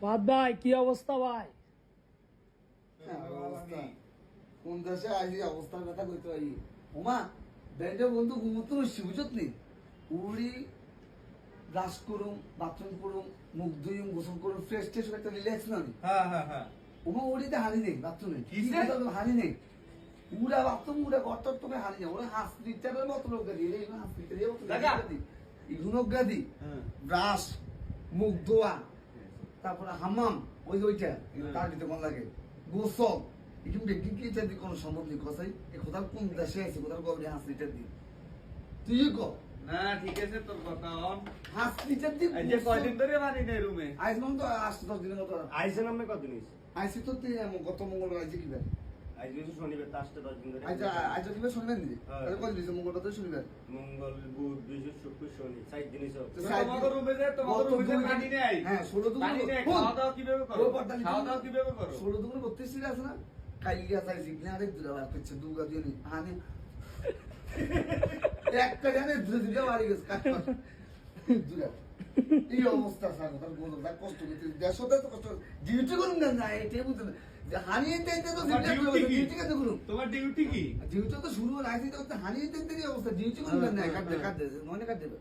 বাদ ভাই কি অবস্থা ভাই? হ্যাঁ, কোন দেশে আইলি অবস্থার কথা কইতে পারি? ওমা ব্যান্ডে বন্ধু ঘুমতো শিবজত নেই উড়ি ব্রাশ করুম বাথরুম করুম মুখ ধুইম গোসল করুম ফ্রেশ ট্রেশ একটা রিল্যাক্স না? হ্যাঁ হ্যাঁ হ্যাঁ। ওমা ওড়িতে হানি নেই বাথরুমে? হানি নেই। উড়া বাথরুম উড়া গর্তর তোকে হানি নেই। ওরা হাস লিটারের মতো লোক গাদি এই হাস লিটারের মতো গাদি হ্যাঁ। ব্রাশ মুখ ধোয়া তারপরে হামাম ওই ওইটা তার দিতে কোন লাগে। গোসল এখানে দেখি কি এটা কোনো সম্ভব নেই কথাই এ কোথাও কোন দেশে আছে কোথাও গবরে হাসি দি তুই ক না ঠিক আছে তোর কথা অন হাঁস দি এই যে কয়দিন ধরে মানি নেই রুমে? আজ মন তো আসছে দশ দিনের মতো আইসলাম হয়েছে? আইসি তো গত মঙ্গলবার আইসি কিবার দিদি হ্যাঁ। মঙ্গল বুধ বৃহস্পতি শুক্র শনি চার দিন। হ্যাঁ ষোলো বত্রিশ আছে না? আরেক দুটা বার করছে দিয়ে একটা জানে দুটো বাড়ি গেছে দুটা। এই অবস্থা স্যার কষ্ট করতে কষ্ট। ডিউটি করুন না না এটাই বুঝতে না যে হানিয়ে তো ডিউটি কেন করুন তোমার ডিউটি কি? ডিউটি তো শুরু হলো আইসি তো হানিয়ে দিতে অবস্থা। ডিউটি করুন না কাট মনে কাট দেবে